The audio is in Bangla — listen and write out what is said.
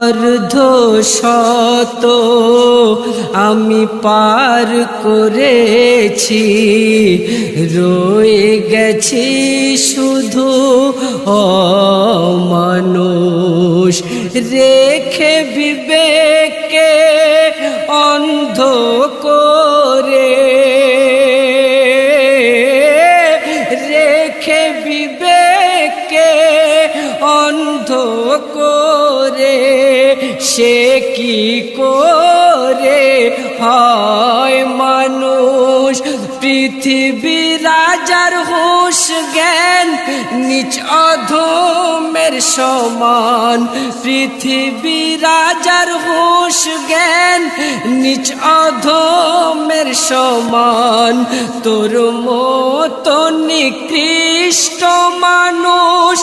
অর্ধ শত আমি পার করেছি। রয়ে গেছি শুধু মানুষ রেখে বিবেকে অন্ধ করে। রেখে বিবেকে অন্ধ করে, সে কি করে? হয় মানুষ পৃথিবী রাজার হুশ জ্ঞান নিচ অধমের সমান। পৃথিবী রাজার হুশ জ্ঞান নিচ অধমের সমান। তোর মতো নিকৃষ্ট মানুষ